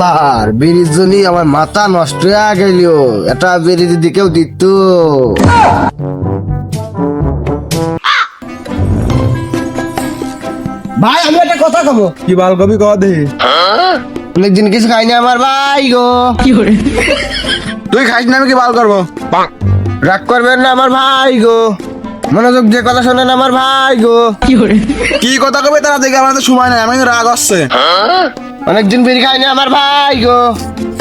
শালার বিড়ির জন্য আমার মাথা নষ্ট হয়ে গেল। এটা বিড়ি যদি কেউ দিত। ভাই আমি একটা কথা কব। কি বাল কবি দে। অনেকদিন কিছু খাইনি আমার ভাই গো। তুই খাইস না আমি কি বাল করব? রাগ করবেন না আমার ভাই গো। মনোযোগ দিয়ে কথা শোনেন আমার ভাই গো। কি কথা কবে তারা দেখে? আমার তো সময় নাই আমি রাগ আসছে অনেকদিন বিড়ি খাইনি আমার ভাই গো।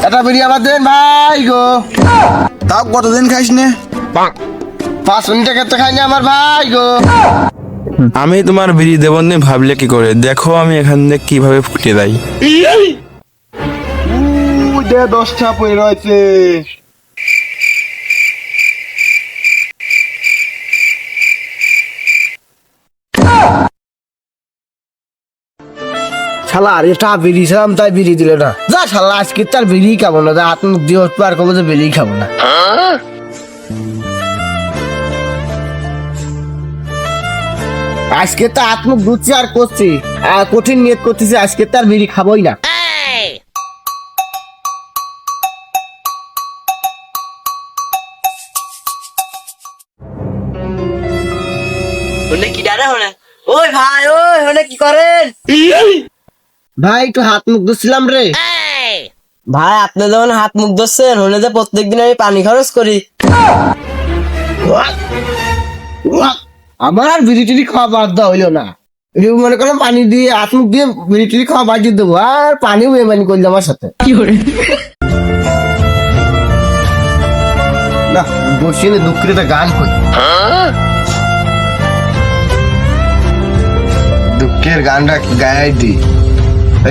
এটা বিড়ি আমার দেন ভাই গো। তাও কতদিন খাইস নে? পাঁচ মিনিটের ক্ষেত্রে খাইনি আমার ভাই গো। আমি তোমার বিড়ি দেব নে ভাবলে কি করে? দেখো আমি এখান থেকে কীভাবে ফুটে দেই দে দশটা পড়ে রয়েছে। শালা আর এটা বিড়ি ছিলাম তাই বিড়ি দিল না। যা শালা আজকে তার বিড়ি খাব না হাত মুখ দিয়ে আর কবে যে বিড়ি খাব না। আজকে তো হাত মুখ ধুচ্ছি আর করছি আর কঠিন নিয়ত করতেছি আজকে তার বিড়ি খাবোই না। কি ডারে হলে? ওই ভাই ওই হলে কি করেন? ভাই একটু হাত মুখ ধুচ্ছিলাম রে। ভাই আপনি যখন হাত মুখ ধরছেন হলে যে প্রত্যেকদিন আমি পানি খরচ করি। আমার আর বিড়ি টিড়ি খাওয়া বাদ দেওয়া হইল না। মনে করো পানি দিয়ে হাত মুখ দিয়ে বিড়ি টিড়ি খাওয়া বাদ দিয়ে দেবো আর পানিও বেমানি করলে আমার সাথে। না বসিয়ে নে দুঃখের একটা গান কই দুঃখের গানটা গাই দি। এই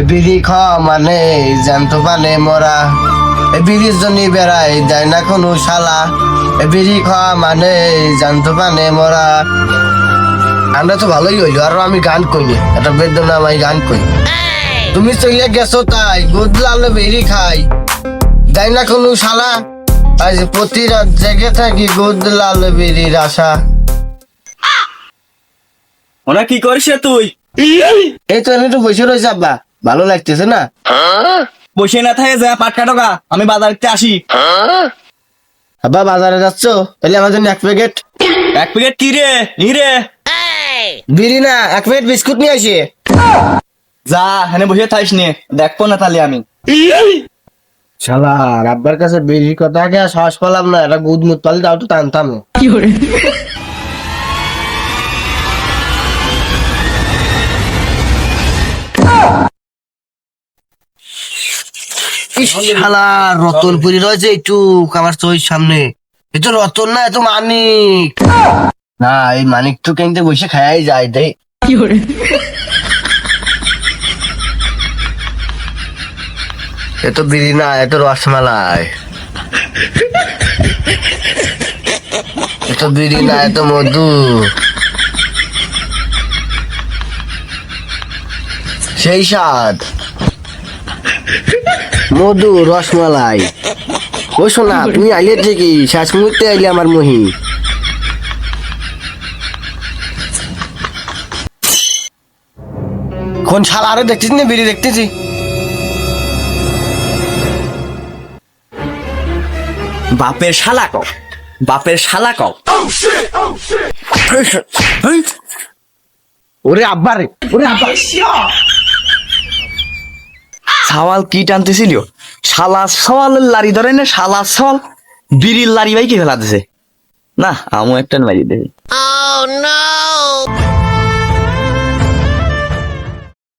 বিড়ি খাওয়া মানে জ্যান্ত পানে মরা। বিড়ির জন্য বেড়াই যায় না কোনো শালা। বিড়ি খাওয়া মানে জ্যান্ত পানে মরা। গানটা তো ভালোই হইল আর আমি গান কইনি। একটা বেদনা আমি গান কই। তুমি চলে গেছো তাই গুদলালে বেরি খাই। যাই না কোনো শালা আজ প্রতি রাত জেগে থাকি গুদলাল বেরির আশা। ওরা কি করিস তুই? এই তো একটু বসে রয়েছে আব্বা। ভালো লাগতেছে না? বসে না থাকে যা পাটকা টাকা আমি বাজারতে আসি। আব্বা বাজারে যাচ্ছ? তাহলে আমার জন্য এক প্যাকেট। এক প্যাকেট কি রে? ই রে। বিড়ি না এক প্যাকেট বিস্কুট নিয়ে আসি। যা হেনে বসে থাইস নে। দেখব না তাহলে আমি। শালা আব্বার কাছে বিড়ির কথা আগে সাহস পেলাম না। এটা গুদ মুদ পালে তাও তো টানতাম ইস, শালা রতনপুরি রয়েছে একটু আমার চোখের সামনে। এ তো রতন না এ তো মানিক। না এই মানিক তো কিনতে বসে খায়াই যায় দে। এ তো বিড়ি না এ তো রসমালাই। এ তো বিড়ি না এ তো মধু। সেই স্বাদ। মধু রসমালাই। ও শোনা তুমি আইলে ঠিকই শেষ মুহূর্তে আইলে আমার মহি কোন শালা আরও দেখতেছি না বিড়ি দেখতেছি? বাপের শালা কও বাপের শালা কও। ওরে আব্বা রে ওরে আব্বা। সাওয়াল কি টানতেছিল? শালা সওয়ালের লারি ধরে না, শালা সওয়াল। বিড়ির লারি ভাই কি ফেলাতেছে? না, আমু একটা মারি দেবে